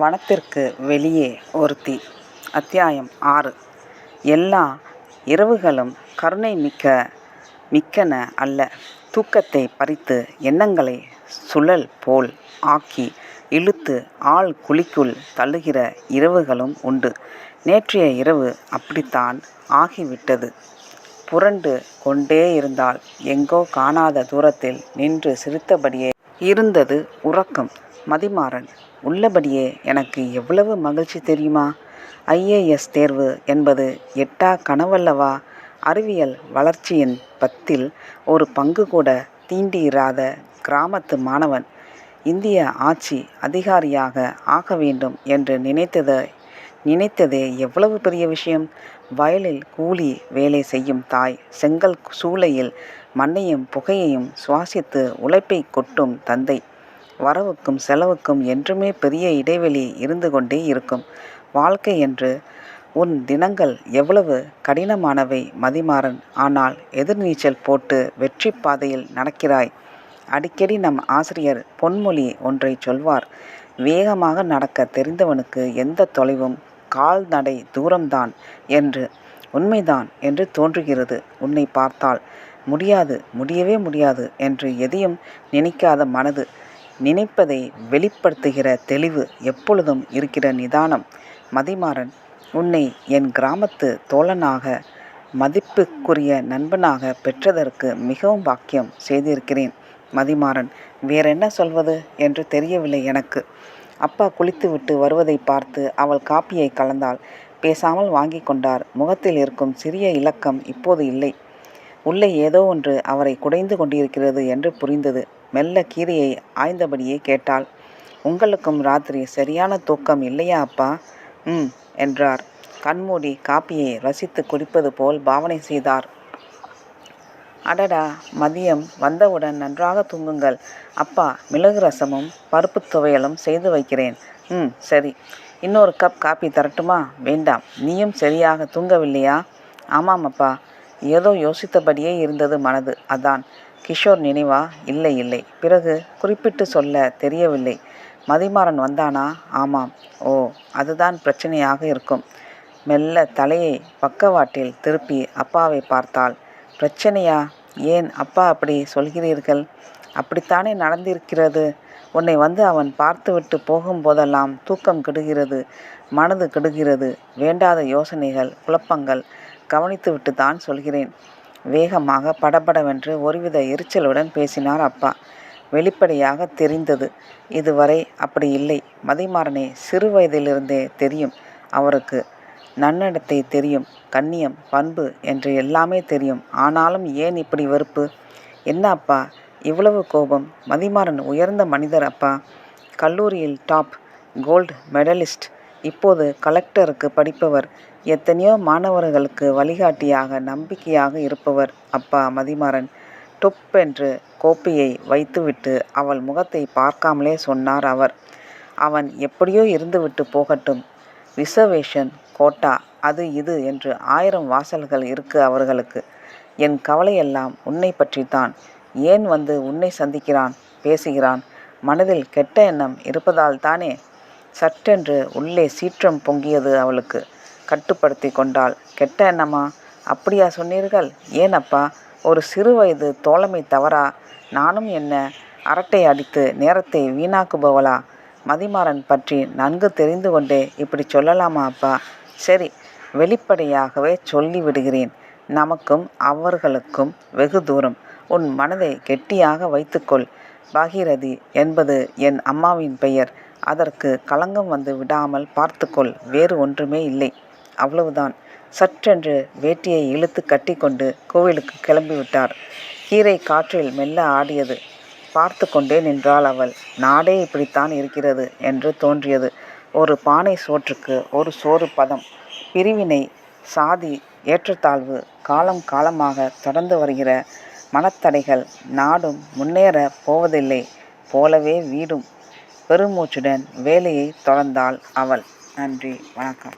வனத்திற்கு வெளியே ஒருத்தி. அத்தியாயம் ஆறு. எல்லா இரவுகளும் கருணை மிக்க மிக்கன அல்ல. தூக்கத்தை பறித்து எண்ணங்களை சுழல் போல் ஆக்கி இழுத்து ஆள் குழிக்குள் தள்ளுகிற இரவுகளும் உண்டு. நேற்றைய இரவு அப்படித்தான் ஆகிவிட்டது. புரண்டு கொண்டே இருந்தால் எங்கோ காணாத தூரத்தில் நின்று சிரித்தபடியே இருந்தது உறக்கம். மதிமாறன் உள்ளபடியே எனக்கு எவ்வளவு மகிழ்ச்சி தெரியுமா? ஐஏஎஸ் தேர்வு என்பது எட்டா கனவல்லவா? அறிவியல் வளர்ச்சியின் பத்தில் ஒரு பங்கு கூட தீண்டியிராத கிராமத்து மாணவன். இந்திய ஆட்சி அதிகாரியாக ஆக வேண்டும் என்று நினைத்தது நினைத்ததே எவ்வளவு பெரிய விஷயம்? வயலில் கூலி வேலை செய்யும் தாய் செங்கல் சூளையில் மண்ணையும் புகையையும் சுவாசித்து உழைப்பை கொட்டும் தந்தை. வரவுக்கும் செலவுக்கும் என்றுமே பெரிய இடைவெளி இருந்து கொண்டே இருக்கும். வாழ்க்கை என்று உன் தினங்கள் எவ்வளவு கடினமானவை மதிமாறன். ஆனால் எதிர்நீச்சல் போட்டு வெற்றி பாதையில் நடக்கிறாய். அடிக்கடி நம் ஆசிரியர் பொன்மொழி ஒன்றை சொல்வார். வேகமாக நடக்க தெரிந்தவனுக்கு எந்த தொலைவும் கால்நடை தூரம்தான் என்று உண்மைதான் என்று தோன்றுகிறது. உன்னை பார்த்தால் முடியாது முடியவே முடியாது என்று எதையும் நினைக்காத மனது நினைப்பதை வெளிப்படுத்துகிற தெளிவு எப்பொழுதும் இருக்கிற நிதானம். மதிமாறன் உன்னை என் கிராமத்து தோழனாக மதிப்புக்குரிய நண்பனாக பெற்றதற்கு மிகவும் பாக்கியம் செய்திருக்கிறேன். மதிமாறன் வேறென்ன சொல்வது என்று தெரியவில்லை எனக்கு. அப்பா குளித்துவிட்டு வருவதை பார்த்து அவள் காப்பியை கலந்தாள். பேசாமல் வாங்கி கொண்டார். முகத்தில் இருக்கும் சிறிய இலக்கம் இப்போது இல்லை. உள்ளே ஏதோ ஒன்று அவரை குடைந்து கொண்டிருக்கிறது என்று புரிந்தது. மெல்ல கீரையை ஆய்ந்தபடியே கேட்டாள். உங்களுக்கும் ராத்திரி சரியான தூக்கம் இல்லையா அப்பா? ம் என்றார். கண்மூடி காப்பியை ரசித்து குடிப்பது போல் பாவனை செய்தார். அடடா மதியம் வந்தவுடன் நன்றாக தூங்குங்கள். அப்பா மிளகு ரசமும் பருப்பு துவையலும் செய்து வைக்கிறேன். ம் சரி. இன்னொரு கப் காப்பி தரட்டுமா? வேண்டாம். நீயும் சரியாக தூங்கவில்லையா? ஆமாம் அப்பா. ஏதோ யோசித்தபடியே இருந்தது மனது. அதான். கிஷோர் நினைவா? இல்லை இல்லை. பிறகு குறிப்பிட்டு சொல்ல தெரியவில்லை. மதிமாறன் வந்தானா? ஆமாம். ஓ அதுதான் பிரச்சனையாக இருக்கும். மெல்ல தலையை பக்கவாட்டில் திருப்பி அப்பாவை பார்த்தாள். பிரச்சனையா? ஏன் அப்பா அப்படி சொல்கிறீர்கள்? அப்படித்தானே நடந்திருக்கிறது? உன்னை வந்து அவன் பார்த்துவிட்டு போகும்போதெல்லாம் தூக்கம் கெடுகிறது மனது கெடுகிறது. வேண்டாத யோசனைகள் குழப்பங்கள் கவனித்துவிட்டு தான் சொல்கிறேன். வேகமாக படபடவென்று ஒருவித எரிச்சலுடன் பேசினார் அப்பா. வெளிப்படையாக தெரிந்தது இதுவரை அப்படி இல்லை. மதிமாறனை சிறு வயதிலிருந்தே தெரியும் அவருக்கு. நன்னடத்தை தெரியும் கண்ணியம் பண்பு என்று எல்லாமே தெரியும். ஆனாலும் ஏன் இப்படி வெறுப்பு? என்ன அப்பா? இவ்வளவு கோபம். மதிமாறன் உயர்ந்த மனிதர் அப்பா. கல்லூரியில் டாப் கோல்டு மெடலிஸ்ட். இப்போது கலெக்டருக்கு படிப்பவர். எத்தனையோ மாணவர்களுக்கு வழிகாட்டியாக நம்பிக்கையாக இருப்பவர் அப்பா மதிமாறன். டொப் என்று கோப்பையை வைத்துவிட்டு அவள் முகத்தை பார்க்காமலே சொன்னார் அவர். அவன் எப்படியோ இருந்துவிட்டு போகட்டும். ரிசர்வேஷன் கோட்டா அது இது என்று ஆயிரம் வாசல்கள் இருக்கு அவர்களுக்கு. என் கவலையெல்லாம் உன்னை பற்றித்தான். ஏன் வந்து உன்னை சந்திக்கிறான் பேசுகிறான்? மனதில் கெட்ட எண்ணம் இருப்பதால் தானே? சட்டென்று உள்ளே சீற்றம் பொங்கியது அவளுக்கு. கட்டுப்படுத்தி கொண்டாள். கெட்ட எண்ணமா? அப்படியா சொன்னீர்கள்? ஏனப்பா ஒரு சிறு வயது தோழமை தவறா? நானும் என்ன? அரட்டை அடித்து நேரத்தை வீணாக்குபவளா? மதிமாறன் பற்றி நன்கு தெரிந்து கொண்டே இப்படி சொல்லலாமா அப்பா? சரி வெளிப்படையாகவே சொல்லி விடுகிறேன். நமக்கும் அவர்களுக்கும் வெகு தூரம். உன் மனதை கெட்டியாக வைத்துக்கொள். பாகீரதி என்பது என் அம்மாவின் பெயர். அதற்கு களங்கம் வந்து விடாமல் பார்த்துக்கொள். வேறு ஒன்றுமே இல்லை. அவ்வளவுதான். சற்றென்று வேட்டியை இழுத்து கட்டிக்கொண்டு கோவிலுக்கு கிளம்பிவிட்டார். கீரை காற்றில் மெல்ல ஆடியது. பார்த்து கொண்டே நின்றாள் அவள். நாடே இப்படித்தான் இருக்கிறது என்று தோன்றியது. ஒரு பானை சோற்றுக்கு ஒரு சோறு பதம். பிரிவினை சாதி ஏற்றத்தாழ்வு காலம் காலமாக தொடர்ந்து வருகிற மனத்தடைகள் நாடும் முன்னேற போவதில்லை. போலவே வீடும். பெருமூச்சுடன் வேலையை தொடர்ந்தாள் அவள். நன்றி. வணக்கம்.